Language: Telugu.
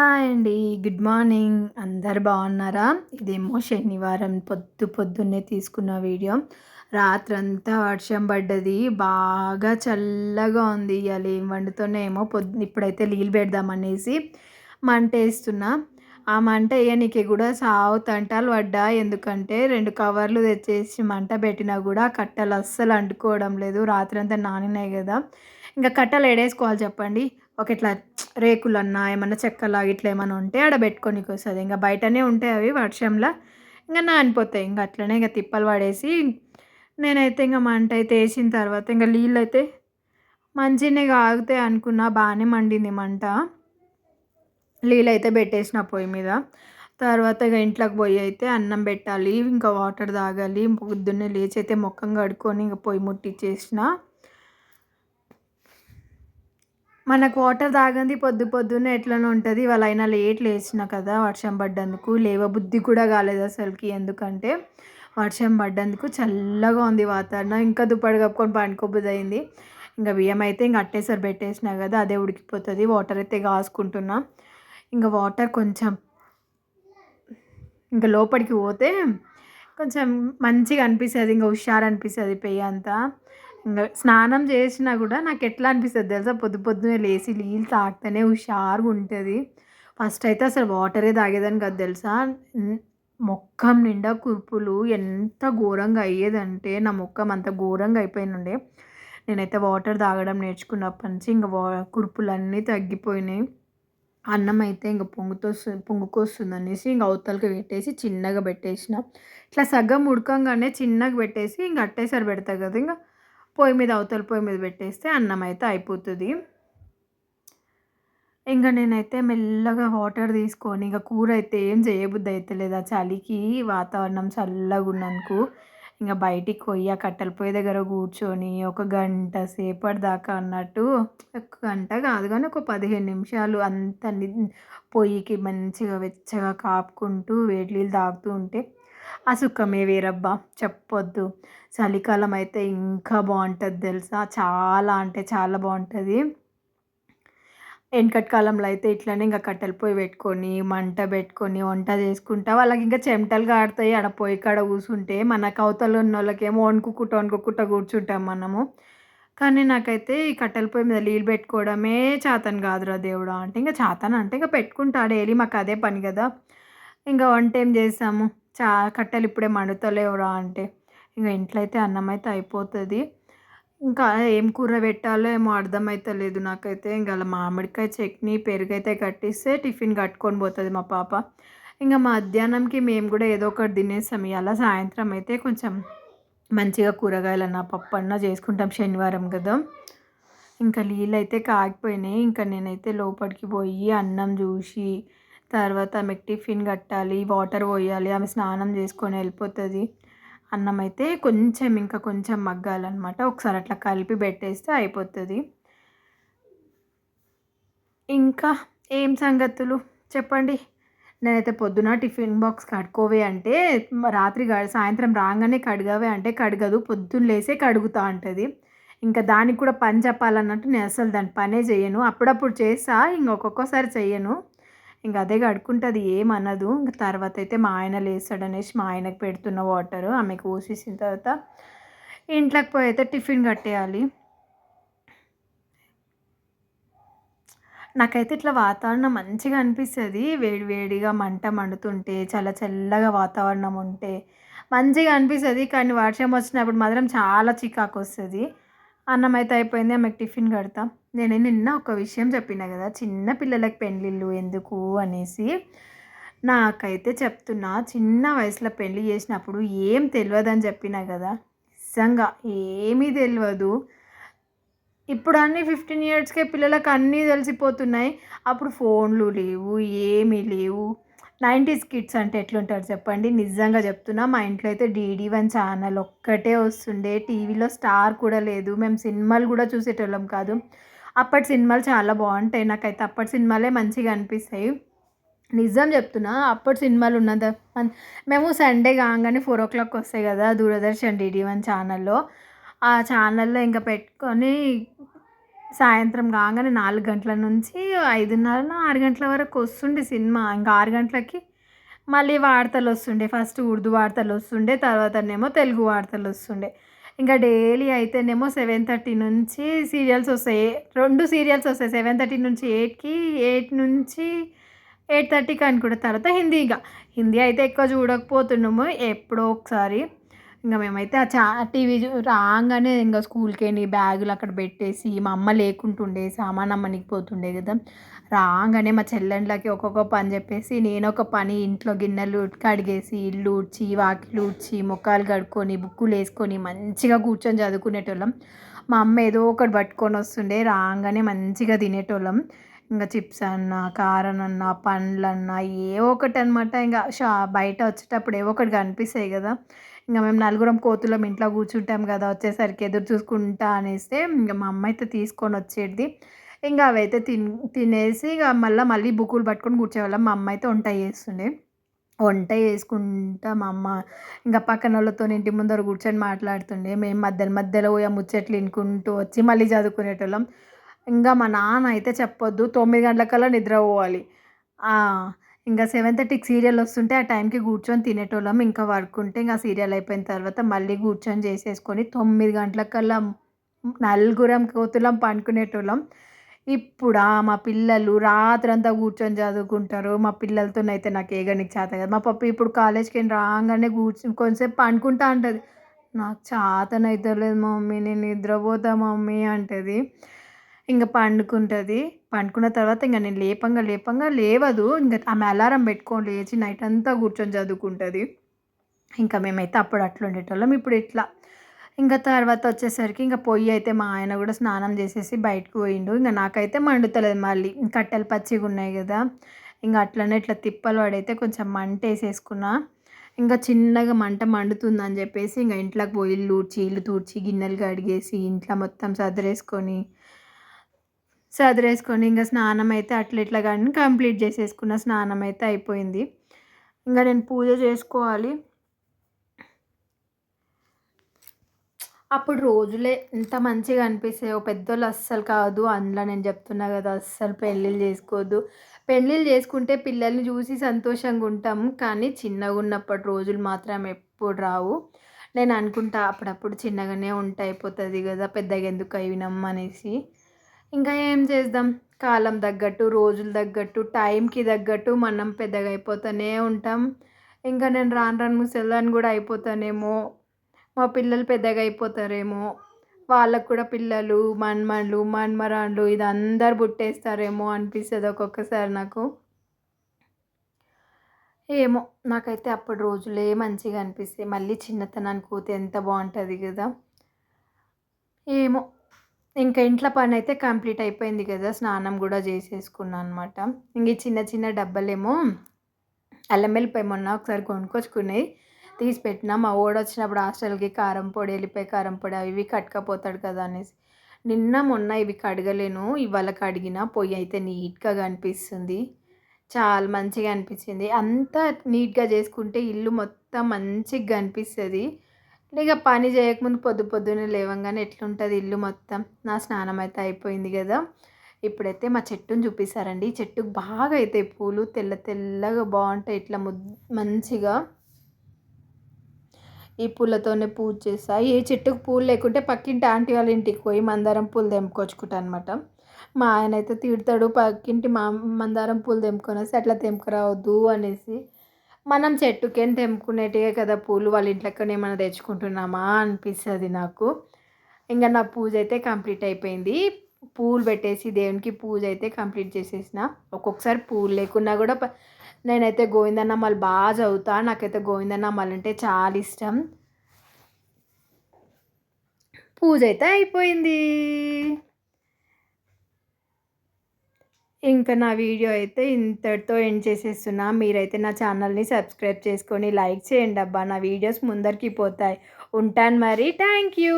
హాయ్ అండి. Good morning. అందరు బాగున్నారా? ఇదేమో శనివారం పొద్దు పొద్దున్నే తీసుకున్న వీడియో. రాత్రంతా వర్షం పడ్డది. బాగా చల్లగా ఉంది ఇవాళ ఏం వండుతోనే ఏమో పొద్దు ఇప్పుడైతే నీళ్ళు పెడదామనేసి మంట వేస్తున్నా. ఆ మంట వేయనికి కూడా సావు తంటాలు పడ్డా. ఎందుకంటే రెండు కవర్లు తెచ్చేసి మంట పెట్టినా కూడా కట్టలు అస్సలు అంటుకోవడం లేదు. రాత్రంతా నానినాయి కదా. ఇంకా కట్టలు ఎడేసుకోవాలి చెప్పండి? ఒక ఇట్లా రేకులన్నా ఏమన్నా చెక్కలా ఇట్లా ఏమైనా ఉంటే ఆడ పెట్టుకోనికి వస్తుంది ఇంకా బయటనే ఉంటాయి అవి వర్షంలో ఇంకా నానిపోతాయి. ఇంకా అట్లనే ఇంకా తిప్పలు పడేసి నేనైతే ఇంకా మంట అయితే వేసిన తర్వాత ఇంకా నీళ్ళు అయితే మంచినే కాగుతాయి అనుకున్నా. బాగానే మండింది మంట. నీళ్ళు అయితే పెట్టేసిన పొయ్యి మీద. తర్వాత ఇక ఇంట్లోకి పోయి అయితే అన్నం పెట్టాలి ఇంకా వాటర్ తాగాలి పొద్దున్నే లేచి అయితే మొక్కం కడుక్కొని ఇంకా పొయ్యి ముట్టించేసిన మనకు వాటర్ తాగంది పొద్దు పొద్దున్నే ఎట్లనో ఉంటుంది. ఇవాళ అయినా లేట్ లేచిన కదా వర్షం పడ్డందుకు. లేవ బుద్ధి కూడా కాలేదు అసలుకి. ఎందుకంటే వర్షం పడ్డందుకు చల్లగా ఉంది వాతావరణం. ఇంకా దుప్పటి కప్పుకొని పండుకోబుద్ది అయింది ఇంకా బియ్యం అయితే ఇంకా అట్టేసరి పెట్టేసిన కదా అదే ఉడికిపోతుంది. వాటర్ అయితే కాసుకుంటున్నా. ఇంకా వాటర్ కొంచెం ఇంకా లోపలికి పోతే కొంచెం మంచిగా అనిపిస్తుంది. ఇంకా హుషారు అనిపిస్తుంది పెయ్యి అంతా. ఇంకా స్నానం చేసినా కూడా నాకు ఎట్లా అనిపిస్తుంది తెలుసా? పొద్దు పొద్దునే లేచి నీళ్ళు తాగితేనే హుషారుగా ఉంటుంది. ఫస్ట్ అయితే అసలు వాటరే తాగేదని కాదు తెలుసా? మొక్కం నిండా కురుపులు ఎంత ఘోరంగా అయ్యేదంటే నా మొక్కం అంత ఘోరంగా అయిపోయినుండే నేనైతే వాటర్ తాగడం నేర్చుకున్నప్పటి నుంచి ఇంకా వా కురుపులన్నీ తగ్గిపోయినాయి. అన్నం అయితే ఇంకా పొంగుతో పొంగుకొస్తుంది అనేసి ఇంకా అవతలకి పెట్టేసి చిన్నగా పెట్టేసిన. ఇట్లా సగం ఉడకంగానే చిన్నగా పెట్టేసి ఇంకా అట్టేసారి పెడతా కదా ఇంకా పొయ్యి మీద అవతల పొయ్యి మీద పెట్టేస్తే అన్నం అయితే అయిపోతుంది. ఇంకా నేనైతే మెల్లగా వాటర్ తీసుకొని ఇంకా కూర అయితే ఏం చేయబుద్ధి అయితే లేదా. చలికి వాతావరణం చల్లగా ఉన్నందుకు ఇంకా బయటికి పోయి ఆ కట్టెల పొయ్యి దగ్గర కూర్చొని ఒక గంట సేపటి దాకా అన్నట్టు ఒక గంట కాదు కానీ ఒక పదిహేను నిమిషాలు అంత పొయ్యికి మంచిగా వెచ్చగా కాపుకుంటూ వేడి నీళ్ళు తాగుతూ ఉంటే ఆ సుఖమే వేరబ్బా చెప్పొద్దు. చలికాలం అయితే ఇంకా బాగుంటుంది తెలుసా? చాలా అంటే చాలా బాగుంటుంది వెనకటి కాలంలో అయితే ఇట్లనే ఇంకా కట్టెల పొయ్యి పెట్టుకొని మంట పెట్టుకొని వంట చేసుకుంటా. వాళ్ళకి ఇంకా చెమటలు కాడతాయి ఆడ పొయ్యి కాడ కూర్చుంటే మనకు అవతల ఉన్న వాళ్ళకేమో వణుకుకుంటా వణుకుకుంటా కూర్చుంటాం మనము. కానీ నాకైతే ఈ కట్టెల పొయ్యి మీద నీళ్ళు పెట్టుకోవడమే చాతన్ కాదురా దేవుడా. అంటే ఇంకా చాతన్ అంటే ఇంకా పెట్టుకుంటా. డైలీ మాకు అదే పని కదా. ఇంకా వంట ఏం చేసాము చా కట్టెలు ఇప్పుడే మండుతలేవురా అంటే. ఇంకా ఇంట్లో అయితే అన్నం అయితే అయిపోతుంది. ఇంకా ఏం కూర పెట్టాలో ఏమో అర్థమవుతలేదు నాకైతే. ఇంకా అలా మామిడికాయ చట్నీ పెరుగు అయితే కట్టిస్తే టిఫిన్ కట్టుకొని పోతుంది మా పాప. ఇంకా మధ్యాహ్నంకి మేము కూడా ఏదో ఒకటి తినేసాం. అలా సాయంత్రం అయితే కొంచెం మంచిగా కూరగాయలన్న పప్పు అన్న చేసుకుంటాం శనివారం కదా. ఇంకా నీళ్ళు అయితే కాగిపోయినాయి. ఇంకా నేనైతే లోపలికి పోయి అన్నం చూసి తర్వాత ఆమెకు టిఫిన్ కట్టాలి వాటర్ పోయాలి ఆమె స్నానం చేసుకొని వెళ్ళిపోతుంది. అన్నం అయితే కొంచెం ఇంకా కొంచెం మగ్గాలన్నమాట. ఒకసారి అట్లా కలిపి పెట్టేస్తే అయిపోతుంది. ఇంకా ఏం సంగతులు? చెప్పండి. నేనైతే పొద్దున టిఫిన్ బాక్స్ కడుకోవే అంటే రాత్రి సాయంత్రం రాగానే కడగవే అంటే కడగదు. పొద్దున్న లేసే కడుగుతా ఉంటుంది ఇంకా దానికి కూడా పని చెప్పాలన్నట్టు నేను అసలు దాని పనే చేయను. అప్పుడప్పుడు చేసా ఇంకొకొక్కసారి చెయ్యను. ఇంకా అదే కడుక్కుంటుంది ఏమనదు. ఇంకా తర్వాత అయితే మా ఆయన లేస్తాడు అనేసి మా ఆయనకు పెడుతున్న వాటర్ ఆమెకు పోసేసిన తర్వాత ఇంట్లోకి పోయి అయితే టిఫిన్ కట్టేయాలి. నాకైతే ఇట్లా వాతావరణం మంచిగా అనిపిస్తుంది. వేడి వేడిగా మంట మండుతుంటే చాలా చల్లగా వాతావరణం ఉంటే మంచిగా అనిపిస్తుంది. కానీ వర్షం వచ్చినప్పుడు మాత్రం చాలా చికాకు వస్తుంది. అన్నం అయితే అయిపోయింది ఆమెకు టిఫిన్ కడతా. నేను నిన్న ఒక విషయం చెప్పిన కదా చిన్న పిల్లలకి పెళ్ళిళ్ళు ఎందుకు అనేసి. నాకైతే చెప్తున్నా చిన్న వయసులో పెళ్ళి చేసినప్పుడు ఏం తెలియదని చెప్పినా కదా నిజంగా ఏమీ తెలియదు ఇప్పుడు అన్నీ ఫిఫ్టీన్ ఇయర్స్కే పిల్లలకు అన్నీ తెలిసిపోతున్నాయి. అప్పుడు ఫోన్లు లేవు ఏమీ లేవు. నైంటీస్ కిడ్స్ అంటే ఎట్లుంటారు చెప్పండి? నిజంగా చెప్తున్నా మా ఇంట్లో అయితే డీడీ వన్ ఛానల్ ఒక్కటే వస్తుండే. టీవీలో స్టార్ కూడా లేదు. మేము సినిమాలు కూడా చూసేటోళ్ళం కాదు. అప్పటి సినిమాలు చాలా బాగుంటాయి. నాకైతే అప్పటి సినిమాలే మంచిగా అనిపిస్తాయి. నిజం చెప్తున్నా అప్పటి సినిమాలు ఉన్నద మేము సండే కాగానే ఫోర్ ఓ క్లాక్ వస్తాయి కదా దూరదర్శన్ డిడి వన్ ఛానల్లో. ఆ ఛానల్లో ఇంకా పెట్టుకొని సాయంత్రం కాగానే నాలుగు గంటల నుంచి ఐదున్నర ఆరు గంటల వరకు వస్తుండే సినిమా. ఇంకా ఆరు గంటలకి మళ్ళీ వార్తలు వస్తుండే. ఫస్ట్ ఉర్దూ వార్తలు వస్తుండే తర్వాతనేమో తెలుగు వార్తలు వస్తుండే. ఇంకా డైలీ అయితేనేమో సెవెన్ థర్టీ నుంచి సీరియల్స్ వస్తాయి రెండు సీరియల్స్ వస్తాయి సెవెన్ థర్టీ నుంచి ఎయిట్కి ఎయిట్ నుంచి ఎయిట్ థర్టీకి అనుకుంటే. తర్వాత హిందీ ఇంకా హిందీ అయితే ఎక్కువ చూడకపోతున్నాము. ఎప్పుడో ఒకసారి ఇంకా మేమైతే ఆ చా టీవీ రాగానే ఇంకా స్కూల్కి వెళ్ళి బ్యాగులు అక్కడ పెట్టేసి మా అమ్మ లేకుంటుండే సామాన్ అమ్మనికి పోతుండే కదా. రాగానే మా చెల్లెండ్లకి ఒక్కొక్క పని చెప్పేసి నేను ఒక పని ఇంట్లో గిన్నెలు కడిగేసి ఇల్లు ఊడ్చి వాకిలు ఊడ్చి ముఖాలు కడుక్కొని బుక్కులు వేసుకొని మంచిగా కూర్చొని చదువుకునేటోళ్ళం. మా అమ్మ ఏదో ఒకటి పట్టుకొని వస్తుండే రాగానే మంచిగా తినేటోళ్ళం. ఇంకా చిప్స్ అన్న కారం అన్న పండ్లన్నా ఏ ఒకటి అనమాట ఇంకా షా బయట వచ్చేటప్పుడు ఏ ఒకటి కనిపిస్తాయి కదా. ఇంకా మేము నలుగురం కోతులం ఇంట్లో కూర్చుంటాం కదా వచ్చేసరికి ఎదురు చూసుకుంటా అనేస్తే ఇంకా మా అమ్మ అయితే తీసుకొని వచ్చేది ఇంకా అవైతే తిన్ తినేసి ఇక మళ్ళీ మళ్ళీ బుక్కులు పట్టుకొని కూర్చోవాళ్ళం. మా అమ్మ అయితే వంట చేస్తుండే. వంట చేసుకుంటా మా అమ్మ ఇంకా పక్కన వాళ్ళతో ఇంటి ముందర కూర్చొని మాట్లాడుతుండే. మేము మధ్యలో మధ్యలో పోయి ముచ్చట్లు వినుకుంటూ వచ్చి మళ్ళీ చదువుకునేటోళ్ళం. ఇంకా మా నాన్న అయితే చెప్పొద్దు. తొమ్మిది గంటలకల్లా నిద్ర పోవాలి ఇంకా సెవెన్ థర్టీకి సీరియల్ వస్తుంటే ఆ టైంకి కూర్చొని తినేటోళ్ళం. ఇంకా వర్క్ ఉంటే ఇంకా సీరియల్ అయిపోయిన తర్వాత మళ్ళీ కూర్చొని చేసేసుకొని తొమ్మిది గంటలకల్లా నలుగురం కోతులం పండుకునేటోళ్ళం. ఇప్పుడా మా పిల్లలు రాత్రంతా కూర్చొని చదువుకుంటారు. మా పిల్లలతోనైతే నాకు ఏగనికి చేత కదా. మా పప్పు ఇప్పుడు కాలేజ్కి రాగానే కూర్చొని కొంచెంసేపు పండుకుంటా అంటుంది. నాకు చేతనైతే లేదు మమ్మీ నేను నిద్రపోతా మమ్మీ అంటది. ఇంకా పండుకుంటుంది. పండుకున్న తర్వాత ఇంకా నేను లేపంగా లేపంగా లేవదు. ఇంకా ఆమె అలారం పెట్టుకొని లేచి నైట్ అంతా కూర్చొని చదువుకుంటుంది. ఇంకా మేమైతే అప్పుడు అట్లా ఉండేటోళ్ళం. ఇప్పుడు ఇట్లా. ఇంకా తర్వాత వచ్చేసరికి ఇంకా పొయ్యి అయితే మా ఆయన కూడా స్నానం చేసేసి బయటకు పోయిండు. ఇంకా నాకైతే మండుతలేదు మళ్ళీ. కట్టెలు పచ్చిగా ఉన్నాయి కదా. ఇంకా అట్లనే ఇట్లా తిప్పలు పడైతే కొంచెం మంట వేసేసుకున్నా. ఇంకా చిన్నగా మంట మండుతుందని చెప్పేసి ఇంకా ఇంట్లోకి పోయి ఊడ్చి ఇల్లు తూడ్చి గిన్నెలు కడిగేసి ఇంట్లో మొత్తం సదిరేసుకొని సదిరేసుకొని ఇంకా స్నానం అయితే అట్లా ఇట్లా కానీ కంప్లీట్ చేసేసుకున్న స్నానం అయితే అయిపోయింది. ఇంకా నేను పూజ చేసుకోవాలి. అప్పుడు రోజులే ఎంత మంచిగా అనిపిస్తాయో పెద్దోళ్ళు అస్సలు కాదు అందులో నేను చెప్తున్నా కదా అస్సలు పెళ్ళిళ్ళు చేసుకోవద్దు. పెళ్ళిళ్ళు చేసుకుంటే పిల్లల్ని చూసి సంతోషంగా ఉంటాం కానీ చిన్నగా ఉన్నప్పటి రోజులు మాత్రం ఎప్పుడు రావు. నేను అనుకుంటా అప్పుడప్పుడు చిన్నగానే ఉంటే అయిపోతుంది కదా పెద్దగా ఎందుకు అయినాం అనేసి. ఇంకా ఏం చేద్దాం? కాలం తగ్గట్టు రోజులు తగ్గట్టు టైంకి తగ్గట్టు మనం పెద్దగా అయిపోతూనే ఉంటాం. ఇంకా నేను రాను రాను ముసలిదాన్ని కూడా అయిపోతానేమో. మా పిల్లలు పెద్దగా అయిపోతారేమో వాళ్ళకు కూడా పిల్లలు మన్మన్లు మన్మరాన్లు ఇది అందరు పుట్టేస్తారేమో అనిపిస్తుంది ఒక్కొక్కసారి నాకు. ఏమో నాకైతే అప్పుడు రోజులే మంచిగా అనిపిస్తాయి. మళ్ళీ చిన్నతనానికి పోతే ఎంత బాగుంటుంది కదా. ఏమో ఇంకా ఇంట్లో పని అయితే కంప్లీట్ అయిపోయింది కదా స్నానం కూడా చేసేసుకున్నాను అనమాట ఇంక చిన్న చిన్న డబ్బాలేమో అల్లం వెల్లిపాయ మొన్న ఒకసారి కొనుక్కొచ్చుకున్నాయి. తీసి పెట్టినా మా ఓడ వచ్చినప్పుడు హాస్టల్కి కారం పొడి వెళ్ళిపోయి కారం పొడి అవి ఇవి కట్టుకపోతాడు కదా అనేసి. నిన్న మొన్న ఇవి కడగలేను ఇవాళ కడిగిన పొయ్యి అయితే నీట్గా కనిపిస్తుంది. చాలా మంచిగా అనిపించింది. అంతా నీట్గా చేసుకుంటే ఇల్లు మొత్తం మంచిగా కనిపిస్తుంది. ఇక పని చేయకముందు పొద్దు పొద్దున్నే లేవంగానే ఎట్లుంటుంది ఇల్లు మొత్తం? నా స్నానం అయితే అయిపోయింది కదా. ఇప్పుడైతే మా చెట్టుని చూపిస్తారండి. ఈ చెట్టుకు బాగా అవుతాయి పూలు. తెల్ల తెల్లగా బాగుంటాయి. ఇట్లా ముద్ మంచిగా ఈ పూలతోనే పూజ చేస్తా. ఏ చెట్టుకు పూలు లేకుంటే పక్కింటి ఆంటీ వాళ్ళ ఇంటికి పోయి మందారం పూలు తెంపుకొచ్చుకుంటా అనమాట మా ఆయన అయితే తిడతాడు పక్కింటి మా మందారం పూలు తెంపుకొని వస్తే అట్లా తెంపుకురావద్దు అనేసి. మనం చెట్టుకేం తెంపుకునేటివే కదా పూలు వాళ్ళ ఇంట్లోకి ఏమైనా తెచ్చుకుంటున్నామా అనిపిస్తుంది నాకు. ఇంకా నా పూజ అయితే కంప్లీట్ అయిపోయింది. పూలు పెట్టేసి దేవునికి పూజ అయితే కంప్లీట్ చేసేసిన. ఒక్కొక్కసారి పూలు లేకున్నా కూడా నేనైతే గోవిందనామాలు బాగా చదువుతా. నాకైతే గోవిందనామాలు అంటే చాలా ఇష్టం. పూజ అయితే అయిపోయింది. ఇంకా నా వీడియో అయితే ఇంతటితో ఎండ్ చేసేస్తున్నా. మీరైతే నా ఛానల్ని సబ్స్క్రైబ్ చేసుకొని లైక్ చేయండి అబ్బా. నా వీడియోస్ ముందరికి పోతాయి. ఉంటాను మరి. Thank you.